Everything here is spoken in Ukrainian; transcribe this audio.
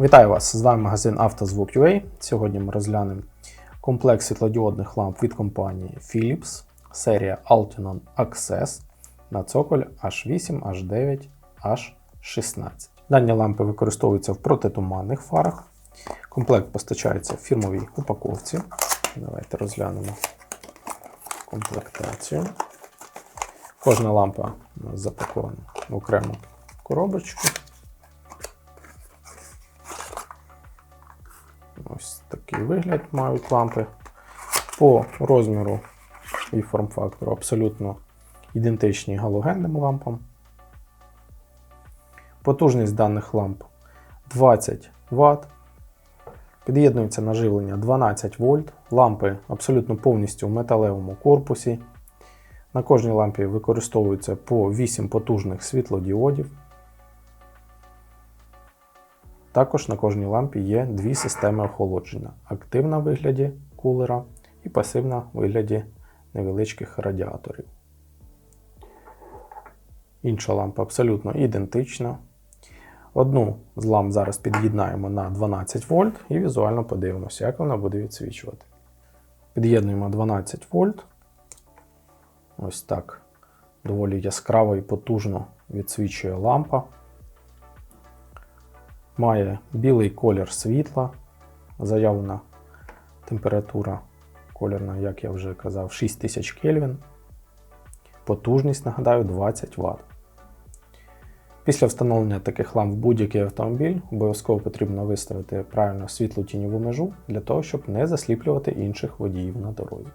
Вітаю вас! З вами магазин «Автозвук.UA». Сьогодні ми розглянемо комплект світлодіодних ламп від компанії Philips, серія Altenon Access на цоколь H8, H9, H16. Дані лампи використовуються в протитуманних фарах. Комплект постачається в фірмовій упаковці. Давайте розглянемо комплектацію. Кожна лампа запакована в окрему коробочку. Ось такий вигляд мають лампи. По розміру і форм-фактору абсолютно ідентичні галогенним лампам. Потужність даних ламп 20 Вт. Під'єднується на живлення 12 вольт. Лампи абсолютно повністю в металевому корпусі. На кожній лампі використовується по 8 потужних світлодіодів. Також на кожній лампі є дві системи охолодження: активна в вигляді кулера і пасивна в вигляді невеличких радіаторів. Інша лампа абсолютно ідентична. Одну з ламп зараз під'єднаємо на 12 вольт і візуально подивимося, як вона буде відсвічувати. Під'єднуємо 12 вольт. Ось так доволі яскраво і потужно відсвічує лампа. Має білий колір світла, заявлена температура колірна, як я вже казав, 6000 Кельвін. Потужність, нагадаю, 20 Вт. Після встановлення таких ламп в будь-який автомобіль обов'язково потрібно виставити правильно світло тіньову межу для того, щоб не засліплювати інших водіїв на дорозі.